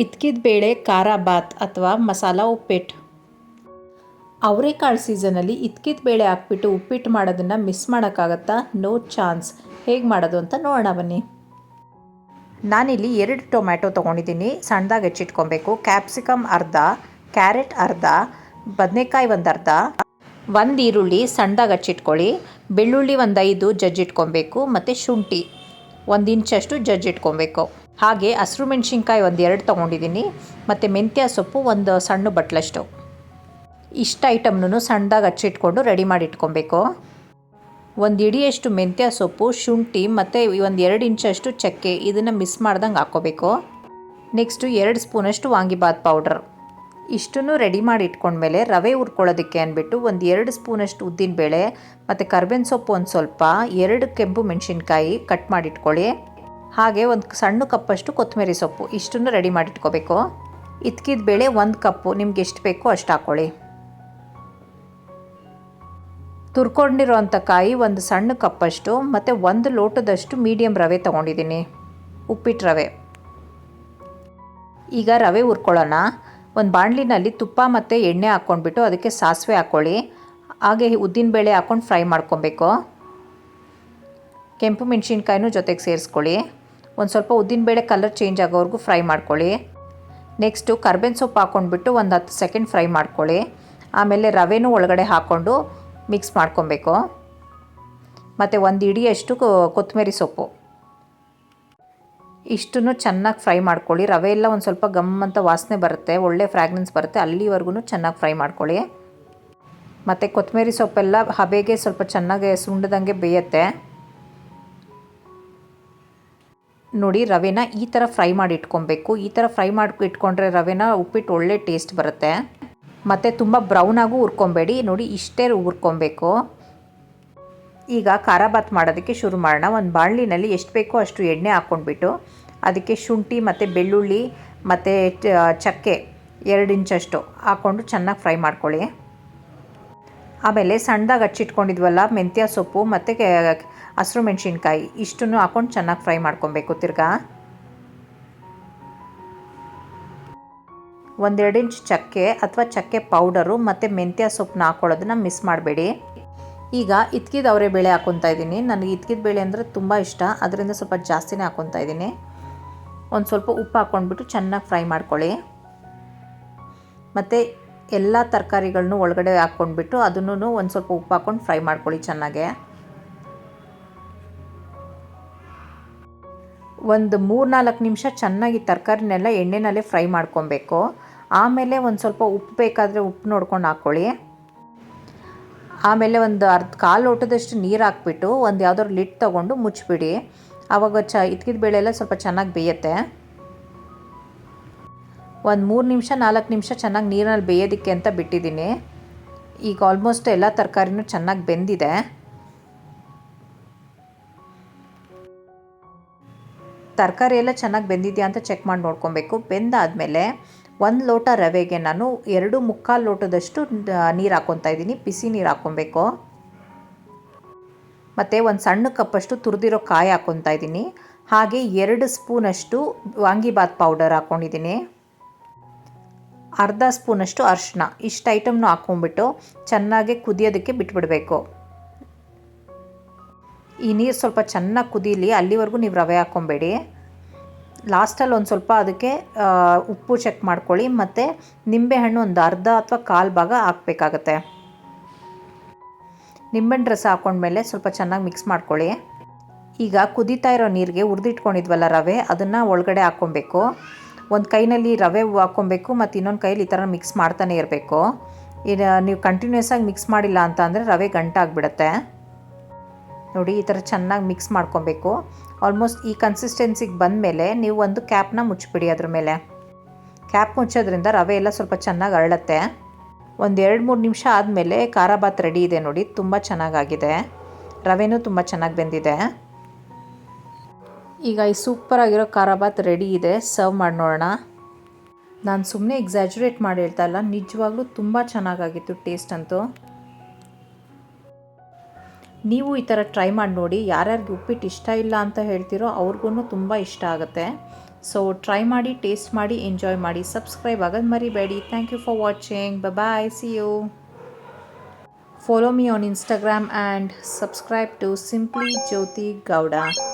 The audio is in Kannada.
ಇದ್ಕಿದ ಬೇಳೆ, ಖಾರ ಬಾತ್ ಅಥವಾ ಮಸಾಲ ಉಪ್ಪಿಟ್ಟು ಅವರೆಕಾಳು ಸೀಸನಲ್ಲಿ ಇದ್ಕಿದ ಬೇಳೆ ಹಾಕ್ಬಿಟ್ಟು ಉಪ್ಪಿಟ್ಟು ಮಾಡೋದನ್ನು ಮಿಸ್ ಮಾಡೋಕ್ಕಾಗತ್ತಾ? No chance. ಹೇಗೆ ಮಾಡೋದು ಅಂತ ನೋಡೋಣ ಬನ್ನಿ. ನಾನಿಲ್ಲಿ ಎರಡು ಟೊಮ್ಯಾಟೊ ತೊಗೊಂಡಿದ್ದೀನಿ. ಸಣ್ಣದಾಗಿ ಹೆಚ್ಚಿಟ್ಕೊಬೇಕು. ಕ್ಯಾಪ್ಸಿಕಮ್ ಅರ್ಧ, ಕ್ಯಾರೆಟ್ ಅರ್ಧ, ಬದನೆಕಾಯಿ ಒಂದು ಅರ್ಧ, ಒಂದು ಈರುಳ್ಳಿ ಸಣ್ಣದಾಗಿ ಹಚ್ಚಿಟ್ಕೊಳ್ಳಿ. ಬೆಳ್ಳುಳ್ಳಿ ಒಂದು ಐದು ಜಜ್ಜಿಟ್ಕೊಬೇಕು. ಮತ್ತು ಶುಂಠಿ ಒಂದು ಇಂಚಷ್ಟು ಜಜ್ಜಿಟ್ಕೊಬೇಕು. ಹಾಗೆ ಹಸಿರು ಮೆಣಸಿನ್ಕಾಯಿ ಒಂದು ಎರಡು ತೊಗೊಂಡಿದ್ದೀನಿ. ಮತ್ತು ಮೆಂತ್ಯ ಸೊಪ್ಪು ಒಂದು ಸಣ್ಣ ಬಟ್ಲಷ್ಟು. ಇಷ್ಟು ಐಟಮ್ನೂ ಸಣ್ಣದಾಗಿ ಹಚ್ಚಿಟ್ಕೊಂಡು ರೆಡಿ ಮಾಡಿ ಇಟ್ಕೊಬೇಕು. ಒಂದು ಇಡಿಯಷ್ಟು ಮೆಂತ್ಯ ಸೊಪ್ಪು, ಶುಂಠಿ ಮತ್ತು ಒಂದು ಎರಡು ಇಂಚಷ್ಟು ಚಕ್ಕೆ ಇದನ್ನು ಮಿಸ್ ಮಾಡ್ದಂಗೆ ಹಾಕ್ಕೋಬೇಕು. ನೆಕ್ಸ್ಟು ಎರಡು ಸ್ಪೂನಷ್ಟು ವಾಂಗಿಬಾತ್ ಪೌಡ್ರ್. ಇಷ್ಟನ್ನು ರೆಡಿ ಮಾಡಿ ಇಟ್ಕೊಂಡ್ಮೇಲೆ ರವೆ ಹುರ್ಕೊಳ್ಳೋದಕ್ಕೆ ಅಂದ್ಬಿಟ್ಟು ಒಂದು ಎರಡು ಸ್ಪೂನಷ್ಟು ಉದ್ದಿನಬೇಳೆ ಮತ್ತು ಕರ್ಬೇವಿನ ಸೊಪ್ಪು ಒಂದು ಸ್ವಲ್ಪ, ಎರಡು ಕೆಂಪು ಮೆಣಸಿನ್ಕಾಯಿ ಕಟ್ ಮಾಡಿ ಇಟ್ಕೊಳ್ಳಿ. ಹಾಗೆ ಒಂದು ಸಣ್ಣ ಕಪ್ಪಷ್ಟು ಕೊತ್ತಂಬರಿ ಸೊಪ್ಪು ಇಷ್ಟನ್ನು ರೆಡಿ ಮಾಡಿಟ್ಕೋಬೇಕು. ಇದ್ಕಿದ ಬೇಳೆ ಒಂದು ಕಪ್ಪು. ನಿಮ್ಗೆ ಎಷ್ಟು ಬೇಕೋ ಅಷ್ಟು ಹಾಕ್ಕೊಳ್ಳಿ ತುರ್ಕೊಂಡಿರೋಂಥ ಕಾಯಿ ಒಂದು ಸಣ್ಣ ಕಪ್ಪಷ್ಟು ಮತ್ತು ಒಂದು ಲೋಟದಷ್ಟು ಮೀಡಿಯಮ್ ರವೆ ತೊಗೊಂಡಿದ್ದೀನಿ. ಉಪ್ಪಿಟ್ಟು ರವೆ. ಈಗ ರವೆ ಹುರ್ಕೊಳ್ಳೋಣ. ಒಂದು ಬಾಣಲಿನಲ್ಲಿ ತುಪ್ಪ ಮತ್ತು ಎಣ್ಣೆ ಹಾಕ್ಕೊಂಡ್ಬಿಟ್ಟು ಅದಕ್ಕೆ ಸಾಸಿವೆ ಹಾಕ್ಕೊಳ್ಳಿ ಹಾಗೆ ಉದ್ದಿನಬೇಳೆ ಹಾಕ್ಕೊಂಡು ಫ್ರೈ ಮಾಡ್ಕೊಬೇಕು. ಕೆಂಪು ಮೆಣಸಿನ್ಕಾಯಿನೂ ಜೊತೆಗೆ ಸೇರಿಸ್ಕೊಳ್ಳಿ. ಒಂದು ಸ್ವಲ್ಪ ಉದ್ದಿನಬೇಳೆ ಕಲರ್ ಚೇಂಜ್ ಆಗೋವರೆಗೂ ಫ್ರೈ ಮಾಡ್ಕೊಳ್ಳಿ. ನೆಕ್ಸ್ಟು ಕರ್ಬೇವಿನ ಸೊಪ್ಪು ಹಾಕ್ಕೊಂಡ್ಬಿಟ್ಟು ಒಂದು ಹತ್ತು ಸೆಕೆಂಡ್ ಫ್ರೈ ಮಾಡ್ಕೊಳ್ಳಿ. ಆಮೇಲೆ ರವೆನೂ ಒಳಗಡೆ ಹಾಕ್ಕೊಂಡು ಮಿಕ್ಸ್ ಮಾಡ್ಕೊಬೇಕು. ಮತ್ತು ಒಂದು ಇಡಿಯಷ್ಟು ಕೊತ್ತಂಬರಿ ಸೊಪ್ಪು. ಇಷ್ಟನ್ನು ಚೆನ್ನಾಗಿ ಫ್ರೈ ಮಾಡ್ಕೊಳ್ಳಿ. ರವೆ ಎಲ್ಲ ಒಂದು ಸ್ವಲ್ಪ ಗಮ್ ಅಂತ ವಾಸನೆ ಬರುತ್ತೆ, ಒಳ್ಳೆ ಫ್ರಾಗ್ರೆನ್ಸ್ ಬರುತ್ತೆ ಅಲ್ಲಿವರೆಗೂ ಚೆನ್ನಾಗಿ ಫ್ರೈ ಮಾಡ್ಕೊಳ್ಳಿ. ಮತ್ತು ಕೊತ್ತಂಬರಿ ಸೊಪ್ಪೆಲ್ಲ ಹಬೆಗೆ ಸ್ವಲ್ಪ ಚೆನ್ನಾಗಿ ಸುಂಡದಂಗೆ ಬೇಯುತ್ತೆ. ನೋಡಿ, ರವೆನ ಈ ಥರ ಫ್ರೈ ಮಾಡಿ ಇಟ್ಕೊಬೇಕು. ಈ ಥರ ಫ್ರೈ ಮಾಡಿ ಇಟ್ಕೊಂಡ್ರೆ ರವೆನ ಉಪ್ಪಿಟ್ಟು ಒಳ್ಳೆ ಟೇಸ್ಟ್ ಬರುತ್ತೆ. ಮತ್ತು ತುಂಬ ಬ್ರೌನಾಗೂ ಹುರ್ಕೊಬೇಡಿ. ನೋಡಿ, ಇಷ್ಟೇ ಹುರ್ಕೊಬೇಕು. ಈಗ ಖಾರ ಬಾತ್ ಮಾಡೋದಕ್ಕೆ ಶುರು ಮಾಡೋಣ. ಒಂದು ಬಾಣಲಿನಲ್ಲಿ ಎಷ್ಟು ಬೇಕೋ ಅಷ್ಟು ಎಣ್ಣೆ ಹಾಕ್ಕೊಂಡ್ಬಿಟ್ಟು ಅದಕ್ಕೆ ಶುಂಠಿ ಮತ್ತು ಬೆಳ್ಳುಳ್ಳಿ ಮತ್ತು ಚಕ್ಕೆ ಎರಡು ಇಂಚಷ್ಟು ಹಾಕ್ಕೊಂಡು ಚೆನ್ನಾಗಿ ಫ್ರೈ ಮಾಡ್ಕೊಳ್ಳಿ. ಆಮೇಲೆ ಸಣ್ಣದಾಗಿ ಹಚ್ಚಿಟ್ಕೊಂಡಿದ್ವಲ್ಲ, ಮೆಂತ್ಯ ಸೊಪ್ಪು ಮತ್ತು ಹಸಿರು ಮೆಣಸಿನ್ಕಾಯಿ, ಇಷ್ಟನ್ನು ಹಾಕೊಂಡು ಚೆನ್ನಾಗಿ ಫ್ರೈ ಮಾಡ್ಕೊಬೇಕು, ತಿರ್ಗಾ. ಒಂದೆರಡು ಇಂಚ್ ಚಕ್ಕೆ ಅಥವಾ ಚಕ್ಕೆ ಪೌಡರು ಮತ್ತು ಮೆಂತ್ಯ ಸೊಪ್ಪನ್ನ ಹಾಕ್ಕೊಳ್ಳೋದನ್ನ ಮಿಸ್ ಮಾಡಬೇಡಿ. ಈಗ ಇತ್ಕಿದ ಅವರೇ ಬೇಳೆ ಹಾಕೊತಾ ಇದ್ದೀನಿ. ನನಗೆ ಇತ್ಕಿದ ಬೇಳೆ ಅಂದರೆ ತುಂಬ ಇಷ್ಟ. ಅದರಿಂದ ಸ್ವಲ್ಪ ಜಾಸ್ತಿನೇ ಹಾಕೊತಾ ಇದ್ದೀನಿ. ಒಂದು ಸ್ವಲ್ಪ ಉಪ್ಪು ಹಾಕ್ಕೊಂಡ್ಬಿಟ್ಟು ಚೆನ್ನಾಗಿ ಫ್ರೈ ಮಾಡ್ಕೊಳ್ಳಿ. ಮತ್ತು ಎಲ್ಲ ತರಕಾರಿಗಳನ್ನೂ ಒಳಗಡೆ ಹಾಕ್ಕೊಂಡ್ಬಿಟ್ಟು ಅದನ್ನು ಒಂದು ಸ್ವಲ್ಪ ಉಪ್ಪು ಹಾಕ್ಕೊಂಡು ಫ್ರೈ ಮಾಡ್ಕೊಳ್ಳಿ ಚೆನ್ನಾಗೆ. ಒಂದು ಮೂರು ನಾಲ್ಕು ನಿಮಿಷ ಚೆನ್ನಾಗಿ ತರಕಾರಿನೆಲ್ಲ ಎಣ್ಣೆನಲ್ಲೇ ಫ್ರೈ ಮಾಡ್ಕೊಬೇಕು. ಆಮೇಲೆ ಒಂದು ಸ್ವಲ್ಪ ಉಪ್ಪು ಬೇಕಾದರೆ ಉಪ್ಪು ನೋಡ್ಕೊಂಡು ಹಾಕ್ಕೊಳ್ಳಿ. ಆಮೇಲೆ ಒಂದು ಅರ್ಧ ಕಾಲು ಲೋಟದಷ್ಟು ನೀರು ಹಾಕ್ಬಿಟ್ಟು ಒಂದು ಯಾವುದಾದ್ರು ಲಿಟ್ ತೊಗೊಂಡು ಮುಚ್ಚಿಬಿಡಿ ಆವಾಗ ಚ ಇದ್ಕಿದ ಬೇಳೆ ಎಲ್ಲ ಸ್ವಲ್ಪ ಚೆನ್ನಾಗಿ ಬೇಯುತ್ತೆ. ಒಂದು ಮೂರು ನಿಮಿಷ, ನಾಲ್ಕು ನಿಮಿಷ ಚೆನ್ನಾಗಿ ನೀರಿನಲ್ಲಿ ಬೇಯೋದಕ್ಕೆ ಅಂತ ಬಿಟ್ಟಿದ್ದೀನಿ. ಈಗ ಆಲ್ಮೋಸ್ಟ್ ಎಲ್ಲ ತರಕಾರಿನೂ ಚೆನ್ನಾಗಿ ಬೆಂದಿದೆ. ತರಕಾರಿ ಎಲ್ಲ ಚೆನ್ನಾಗಿ ಬೆಂದಿದೆಯಾ ಅಂತ ಚೆಕ್ ಮಾಡಿ ನೋಡ್ಕೊಬೇಕು. ಬೆಂದಾದಮೇಲೆ ಒಂದು ಲೋಟ ರವೆಗೆ ನಾನು ಎರಡು ಮುಕ್ಕಾಲು ಲೋಟದಷ್ಟು ನೀರು ಹಾಕ್ಕೊತಾ ಇದ್ದೀನಿ. ಬಿಸಿ ನೀರು ಹಾಕ್ಕೊಬೇಕು ಮತ್ತು ಒಂದು ಸಣ್ಣ ಕಪ್ಪಷ್ಟು ತುರಿದಿರೋ ಕಾಯಿ ಹಾಕ್ಕೊತಾ ಇದ್ದೀನಿ. ಹಾಗೆ ಎರಡು ಸ್ಪೂನಷ್ಟು ವಾಂಗಿಬಾತ್ ಪೌಡರ್ ಹಾಕ್ಕೊಂಡಿದ್ದೀನಿ ಅರ್ಧ ಸ್ಪೂನಷ್ಟು ಅರಿಶಿನ ಇಷ್ಟು ಐಟಮ್ನು ಹಾಕ್ಕೊಂಬಿಟ್ಟು ಚೆನ್ನಾಗಿ ಕುದಿಯೋದಕ್ಕೆ ಬಿಟ್ಬಿಡಬೇಕು. ಈ ನೀರು ಸ್ವಲ್ಪ ಚೆನ್ನಾಗಿ ಕುದೀಲಿ, ಅಲ್ಲಿವರೆಗೂ ನೀವು ರವೆ ಹಾಕ್ಕೊಬೇಡಿ ಲಾಸ್ಟಲ್ಲಿ ಒಂದು ಸ್ವಲ್ಪ ಅದಕ್ಕೆ ಉಪ್ಪು ಚೆಕ್ ಮಾಡ್ಕೊಳ್ಳಿ, ಮತ್ತು ನಿಂಬೆಹಣ್ಣು ಒಂದು ಅರ್ಧ ಅಥವಾ ಕಾಲು ಭಾಗ ಹಾಕಬೇಕಾಗತ್ತೆ. ನಿಂಬೆಹಣ್ಣು ರಸ ಹಾಕ್ಕೊಂಡ್ಮೇಲೆ ಸ್ವಲ್ಪ ಚೆನ್ನಾಗಿ ಮಿಕ್ಸ್ ಮಾಡ್ಕೊಳ್ಳಿ. ಈಗ ಕುದೀತಾ ಇರೋ ನೀರಿಗೆ ಹುರಿದಿಟ್ಕೊಂಡಿದ್ವಲ್ಲ ರವೆ, ಅದನ್ನು ಒಳಗಡೆ ಹಾಕ್ಕೊಬೇಕು ಒಂದು ಕೈನಲ್ಲಿ ರವೆ ಹಾಕ್ಕೊಬೇಕು ಮತ್ತು ಇನ್ನೊಂದು ಕೈಲಿ ಈ ಥರ ಮಿಕ್ಸ್ ಮಾಡ್ತಾನೆ ಇರಬೇಕು. ಇದು, ನೀವು ಕಂಟಿನ್ಯೂಸ್ ಆಗಿ ಮಿಕ್ಸ್ ಮಾಡಿಲ್ಲ ಅಂತ ಅಂದರೆ ರವೆ ಗಂಟಾಗ್ಬಿಡುತ್ತೆ. ನೋಡಿ, ಈ ಥರ ಚೆನ್ನಾಗಿ ಮಿಕ್ಸ್ ಮಾಡ್ಕೊಬೇಕು. ಆಲ್ಮೋಸ್ಟ್ ಈ ಕನ್ಸಿಸ್ಟೆನ್ಸಿಗೆ ಬಂದಮೇಲೆ ನೀವು ಒಂದು ಕ್ಯಾಪ್ನ ಮುಚ್ಚಿಬಿಡಿ ಅದ್ರ ಮೇಲೆ. ಕ್ಯಾಪ್ ಮುಚ್ಚೋದ್ರಿಂದ ರವೆ ಎಲ್ಲ ಸ್ವಲ್ಪ ಚೆನ್ನಾಗಿ ಅರಳತ್ತೆ. ಒಂದು ಎರಡು ಮೂರು ನಿಮಿಷ ಆದಮೇಲೆ ಖಾರ ಬಾತ್ ರೆಡಿ ಇದೆ ನೋಡಿ, ತುಂಬ ಚೆನ್ನಾಗಾಗಿದೆ. ರವೆನೂ ತುಂಬ ಚೆನ್ನಾಗಿ ಬೆಂದಿದೆ. ಈಗ ಈ ಸೂಪರಾಗಿರೋ ಖಾರ ಭಾತ್ ರೆಡಿ ಇದೆ ಸರ್ವ್ ಮಾಡಿ ನೋಡೋಣ. ನಾನು ಸುಮ್ಮನೆ ಎಕ್ಸಾಜುರೇಟ್ ಮಾಡಿ ಹೇಳ್ತಾ ಇಲ್ಲ, ನಿಜವಾಗ್ಲೂ ತುಂಬ ಚೆನ್ನಾಗಾಗಿತ್ತು ಟೇಸ್ಟ್ ಅಂತೂ. ನೀವು ಈ ಥರ ಟ್ರೈ ಮಾಡಿ ನೋಡಿ ಯಾರ್ಯಾರಿಗೆ ಉಪ್ಪಿಟ್ಟು ಇಷ್ಟ ಇಲ್ಲ ಅಂತ ಹೇಳ್ತೀರೋ ಅವ್ರಿಗೂ ತುಂಬ ಇಷ್ಟ ಆಗುತ್ತೆ. ಸೊ ಟ್ರೈ ಮಾಡಿ ಟೇಸ್ಟ್ ಮಾಡಿ ಎಂಜಾಯ್ ಮಾಡಿ ಸಬ್ಸ್ಕ್ರೈಬ್ ಆಗೋದು ಮರಿಬೇಡಿ. Thank you for watching bye see you follow me on Instagram and subscribe to simply Jyothi Gowda.